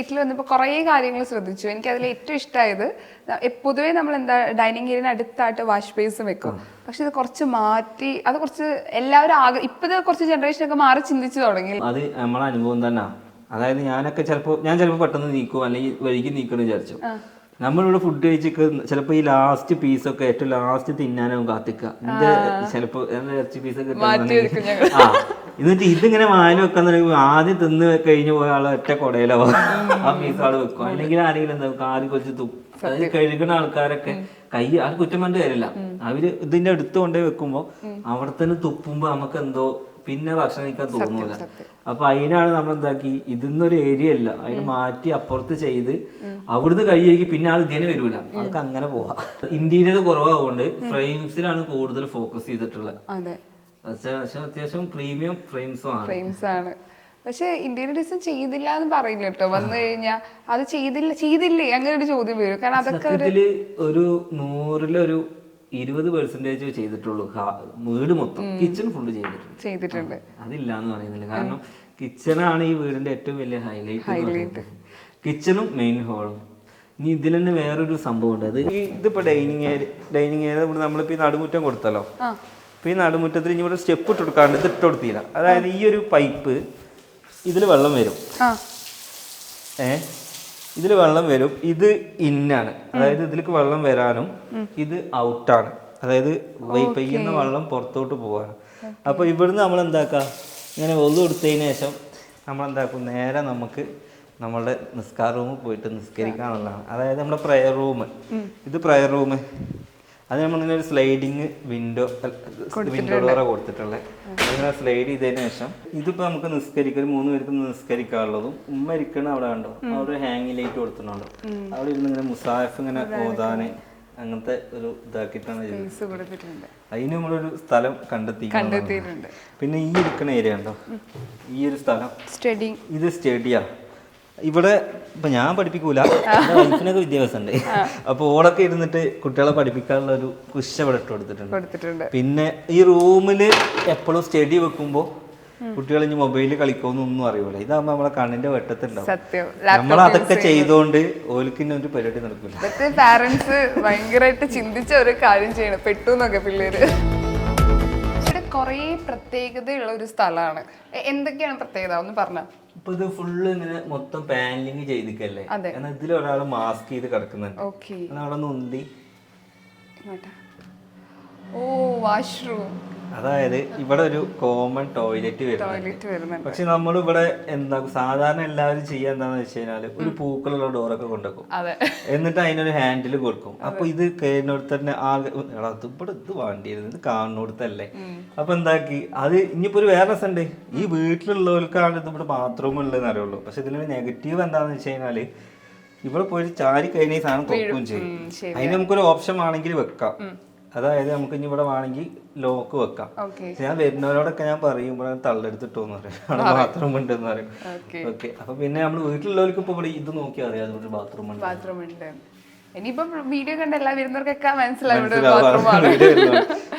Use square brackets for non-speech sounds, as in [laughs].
വീട്ടിൽ വന്നപ്പോൾ കുറേ കാര്യങ്ങൾ ശ്രദ്ധിച്ചു. എനിക്ക് അതിൽ ഏറ്റവും ഇഷ്ടമായത് പൊതുവേ നമ്മൾ എന്താ ഡൈനിങ് ഏരിയന് അടുത്തായിട്ട് വാഷ് ബേസും വെക്കും. പക്ഷെ ഇത് കുറച്ച് മാറ്റി അത് കുറച്ച് എല്ലാവരും ആഗ്രഹം ഇപ്പോഴത്തെ കുറച്ച് ജനറേഷനൊക്കെ മാറി ചിന്തിച്ചു തുടങ്ങി. അത് നമ്മളെ അനുഭവം തന്നെ. അതായത് ഞാനൊക്കെ ചിലപ്പോൾ ഞാൻ ചിലപ്പോൾ പെട്ടെന്ന് നീക്കും അല്ലെങ്കിൽ വഴിക്ക് നീക്കണം വിചാരിച്ചു. നമ്മളിവിടെ ഫുഡ് കഴിച്ചൊക്കെ ചിലപ്പോൾ ഈ ലാസ്റ്റ് പീസൊക്കെ ഏറ്റവും ലാസ്റ്റ് തിന്നാനും കാത്തിക്കുക എന്റെ ചിലപ്പോൾ ഇറച്ചി പീസൊക്കെ എന്നിട്ട് ഇതിങ്ങനെ വായിൽ വെക്കാൻ ആദ്യം തിന്ന് കഴിഞ്ഞു പോയ ആൾ ഒറ്റ കൊടയിലോ ആ പീസ് ആൾ വെക്കും. അല്ലെങ്കിൽ ആരെങ്കിലും എന്താ കാൽ കുറച്ച് തുപ്പും. അതായത് കഴുകുന്ന ആൾക്കാരൊക്കെ കൈ ആ കുറ്റം കണ്ടു തരില്ല അവർ ഇതിന്റെ അടുത്ത് കൊണ്ടുപോയി വെക്കുമ്പോ അവിടെ തന്നെ തുപ്പുമ്പോ നമുക്ക് എന്തോ പിന്നെ ഭക്ഷണം കഴിക്കാൻ തോന്നൂല. അപ്പൊ അതിനാണ് നമ്മൾ എന്താക്കി? ഇതിന്നൊരു ഏരിയ അല്ല അതിന് മാറ്റി അപ്പുറത്ത് ചെയ്ത് അവിടുന്ന് കൈ കഴുകി പിന്നെ ആൾ ഇതിനെ വരൂല. അവർക്ക് അങ്ങനെ പോവാം. ഇന്റീരിയർ കുറവാകൊണ്ട് ഫ്രെയിംസിലാണ് കൂടുതൽ ഫോക്കസ് ചെയ്തിട്ടുള്ളത്. അതെ. അത്യാവശ്യം പ്രീമിയം ഫ്രെയിംസും ആണ്. ഫ്രെയിംസ് ആണ്. പക്ഷെ ഇന്ത്യൻ ഡിസൈൻ ചെയ്തില്ല എന്ന് പറയില്ല കേട്ടോ. വന്നു കഴിഞ്ഞാൽ അത് ചെയ്തില്ല ചെയ്തില്ലേ? അങ്ങനെ ഒരു ചോദ്യം വരും. കാരണം അതൊക്കെ ഒരു നൂറിലൊരു ഇരുപത് പെർസെന്റേജ് ചെയ്തിട്ടുള്ളൂ. വീട് മൊത്തം. കിച്ചൺ ഫുള്ള് ചെയ്തിട്ടുണ്ട്. ചെയ്തിട്ടുണ്ട്. അതില്ല എന്ന് പറയുന്നില്ല. കാരണം കിച്ചണാണ് ഈ വീടിന്റെ ഏറ്റവും വലിയ ഹൈലൈറ്റ് കിച്ചണും മെയിൻ ഹോളും ഇനി ഇതിൽ തന്നെ വേറൊരു സംഭവം ഉണ്ട്. അത് ഇതിപ്പോ ഡൈനിങ് ഏരിയ ഡൈനിങ് ഏരിയ നമ്മളിപ്പോ ഈ നടുമുറ്റം കൊടുത്തല്ലോ ആ അപ്പൊ ഈ നടുമുറ്റത്തിൽ ഇനി ഇവിടെ സ്റ്റെപ്പ് ഇട്ട് കൊടുക്കാണ്ട് ഇത് ഇട്ട് കൊടുത്തില്ല. അതായത് ഈ ഒരു പൈപ്പ് ഇതിൽ വെള്ളം വരും. ഏ? ഇതിൽ വെള്ളം വരും. ഇത് ഇന്നാണ് അതായത് ഇതിലേക്ക് വെള്ളം വരാനും ഇത് ഔട്ടാണ് അതായത് വൈ- പെയ്യുന്ന വെള്ളം പുറത്തോട്ട് പോവാണ്. അപ്പോൾ ഇവിടുന്ന് നമ്മൾ എന്താക്കുക ഇങ്ങനെ ഒന്നു കൊടുത്തതിന് ശേഷം നമ്മൾ എന്താക്കും? നേരെ നമുക്ക് നമ്മളുടെ നിസ്കാര റൂമിൽ പോയിട്ട് നിസ്കരിക്കാനുള്ളതാണ്. അതായത് നമ്മുടെ പ്രയർ റൂം ഇത് പ്രയർ റൂം അത് നമ്മളിങ്ങനെ ഒരു സ്ലൈഡിങ് വിൻഡോ വിൻഡോ ഡോറ കൊടുത്തിട്ടുള്ളത് അതിങ്ങനെ സ്ലൈഡ് ചെയ്തതിന് ശേഷം ഇതിപ്പോ നമുക്ക് നിസ്കരിക്കാൻ മൂന്ന് പേർക്ക് നിസ്കരിക്കാനുള്ളതും ഉമ്മ ഇരിക്കണ അവിടെ കണ്ടോ? അവിടെ ഹാങ് ലൈറ്റ് കൊടുത്തിട്ടുണ്ടോ. അവിടെ ഇരുന്ന് ഇങ്ങനെ മുസാഫ് ഇങ്ങനെ ഓതാന് അങ്ങനത്തെ ഒരു ഇതാക്കിയിട്ടാണ് ചെയ്തത്. പീസ് കൊടുത്തിട്ടുണ്ട്. അതിന് നമ്മളൊരു സ്ഥലം കണ്ടെത്തി കണ്ടെത്തിയിട്ടുണ്ട്. പിന്നെ ഈ ഇരിക്കണ ഏരിയ ഉണ്ടോ ഈ ഒരു സ്ഥലം. സ്റ്റഡി ഇത് സ്റ്റഡിയാ ഇവിടെ ഇപ്പൊ ഞാൻ പഠിപ്പിക്കൂല. വൈഫിനൊക്കെ വിദ്യാഭ്യാസം ഉണ്ട് അപ്പൊ ഓളൊക്കെ ഇരുന്നിട്ട് കുട്ടികളെ പഠിപ്പിക്കാനുള്ള ഒരു കുശ ഇവിടെ ഇട്ട് കൊടുത്തിട്ടുണ്ട്. പിന്നെ ഈ റൂമിൽ എപ്പോഴും സ്റ്റഡി വെക്കുമ്പോ കുട്ടികൾ ഇനി മൊബൈലിൽ കളിക്കുമെന്നൊന്നും അറിയൂല. ഇതാകുമ്പോ നമ്മളെ കണ്ണിന്റെ വെട്ടത്തുണ്ടാവും. നമ്മൾ അതൊക്കെ ചെയ്തോണ്ട് ഓൽക്ക് ഇന്നെ ഒരു പരിപാടി നടക്കില്ല പാരന്റ്സ് ഭയങ്കരമായിട്ട് ചിന്തിച്ച ഒരു കാര്യം ചെയ്യണം. പെട്ടു എന്നൊക്കെ പിള്ളേര്. ഇവിടെ കുറേ പ്രത്യേകതയുള്ള ഒരു സ്ഥലമാണ്. എന്തൊക്കെയാണ് പ്രത്യേകത? ഒന്ന് പറഞ്ഞ. ഇപ്പൊ ഇത് ഫുള്ള് ഇങ്ങനെ മൊത്തം പാനലിംഗ് ചെയ്തിക്കല്ലേ അതെ. എന്നാൽ ഇതിൽ ഒരാൾ മാസ്ക് ചെയ്ത് കിടക്കുന്നുണ്ട്. ഓക്കെ എന്നാൽ അവിടെ നിന്ന് ഇങ്ങോട്ടാ. ഓ വാഷ്റൂം അതായത് ഇവിടെ ഒരു കോമൺ ടോയ്ലറ്റ് വരുന്നുണ്ട്. പക്ഷെ നമ്മൾ ഇവിടെ എന്താ സാധാരണ എല്ലാവരും ചെയ്യാൻ എന്താന്ന് വെച്ച് കഴിഞ്ഞാൽ ഒരു പൂക്കളുള്ള ഡോറൊക്കെ കൊണ്ടുവെക്കും. എന്നിട്ട് അതിനൊരു ഹാൻഡിൽ കൊടുക്കും. അപ്പൊ ഇത് കയറിനോടത്ത് തന്നെ ഇത് ഇവിടെ ഇത് വേണ്ടിയിരുന്നു ഇത് കാണുന്നിടത്തല്ലേ? അപ്പൊ എന്താക്കി? അത് ഇനിയിപ്പോ ഒരു വേറെ ഉണ്ട്. ഈ വീട്ടിലുള്ളവർക്കാണ് ഇത് ഇവിടെ ബാത്റൂം ഉള്ളതെന്ന് അറിയുള്ളൂ. പക്ഷെ ഇതിലൊരു നെഗറ്റീവ് എന്താന്ന് വെച്ച് കഴിഞ്ഞാൽ ഇവിടെ പോയി ചാരി കഴിഞ്ഞ സാധനം തുറക്കുകയും ചെയ്യും. അതിന് നമുക്കൊരു ഓപ്ഷൻ ആണെങ്കിൽ വെക്കാം. അതായത് നമുക്ക് ഇനി ഇവിടെ വേണമെങ്കിൽ ലോക്ക് വെക്കാം. ഞാൻ വരുന്നവരോടൊക്കെ ഞാൻ പറയുമ്പോൾ തള്ളെടുത്തിട്ടോന്ന് പറയും. [laughs] അവിടെ ബാത്റൂം ഉണ്ടെന്ന് പറയും. ഓക്കെ ഓക്കെ അപ്പൊ പിന്നെ നമ്മൾ വീട്ടിലുള്ളവർക്ക് ഇപ്പൊ ഇവിടെ ഇത് നോക്കി അറിയാം ഇവിടെ ബാത്റൂം ഉണ്ട്. ബാത്റൂം ഉണ്ട്. ഇനിയിപ്പം വീഡിയോ കണ്ട എല്ലാ വരുന്നവർക്കൊക്കെ മനസ്സിലാവും [laughs]